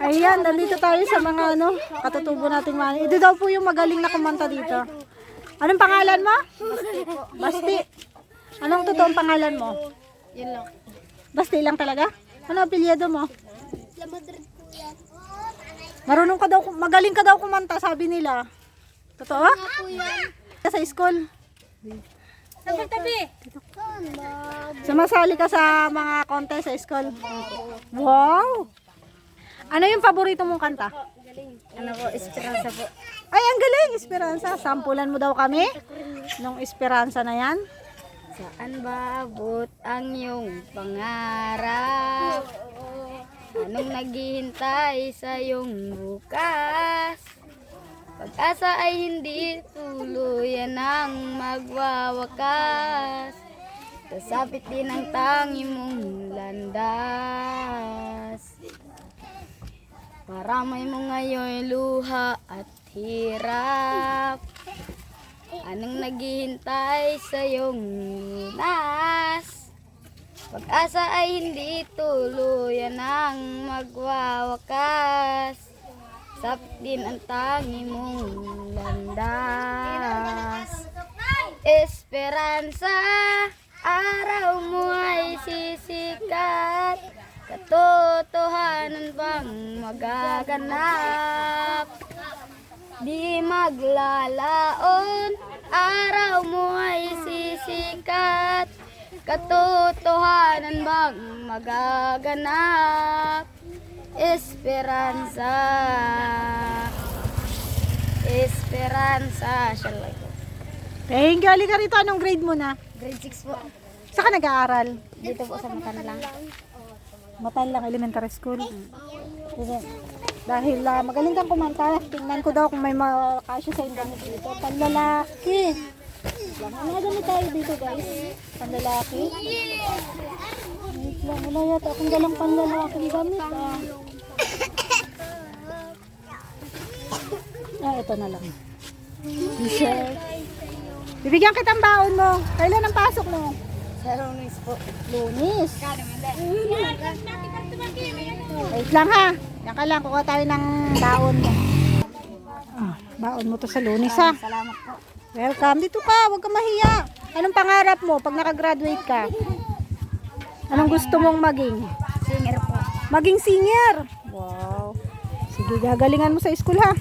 Ayan, nandito tayo sa mga ano, katutubo nating mani. Ito daw po yung magaling na kumanta dito. Anong pangalan mo? Basti. Anong totoong pangalan mo? Yun lang. Basti lang talaga? Ano apelyido mo? Marunong ka daw, magaling ka daw kumanta, sabi nila. Totoo? Sa school? Tabi-tabi. Sumasali ka sa mga contest sa school? Wow! Ano yung paborito mong kanta? Ano po, Esperanza po. Ay, ang galing! Esperanza. Sampulan mo daw kami nung Esperanza na yan. Saan ba abot ang iyong pangarap? Anong naghihintay sa iyong bukas? Pag-asa ay hindi tuluyan ang magwawakas. Sasapit din ang tangi mong landas. Maramay mo ngayon luha at hirap. Anong naghihintay sa iyong lunas? Pag-asa ay hindi tuluyan ang magwawakas. Sapit din ang tangi mong landas. Esperanza, araw mo ay sisikat. Katotohanan bang magaganap? Di maglalaon, araw mo ay sisikat. Katotohanan bang magaganap? Esperanza. Esperanza. Shall I go? Thank you. Halika rito. Anong grade mo na? Grade 6 po. Saan ka nag-aaral? Dito po sa Matanlang. Matalang Elementary School. Dahil ah, magaling kang kumanta, tingnan ko daw kung may makasya sa indamit dito. Panlalaki. Ano nga damit tayo dito guys? Panlalaki. Wait lang, wala yata akong dalang panlalaking damit ah. Ah, ito na lang. T-shirt. Bibigyan kitang baon mo. Kailan ang pasok mo? Sa Ronis po. Lunis. Wait lang ha. Yan ka lang, kuha tayo ng baon mo. Ah, baon mo to sa lunis ha. Salamat po. Welcome. Dito ka, huwag ka mahiya. Anong pangarap mo pag nakagraduate ka? Anong gusto mong maging? Singer po. Maging singer. Wow. Sige, gagalingan mo sa school ha.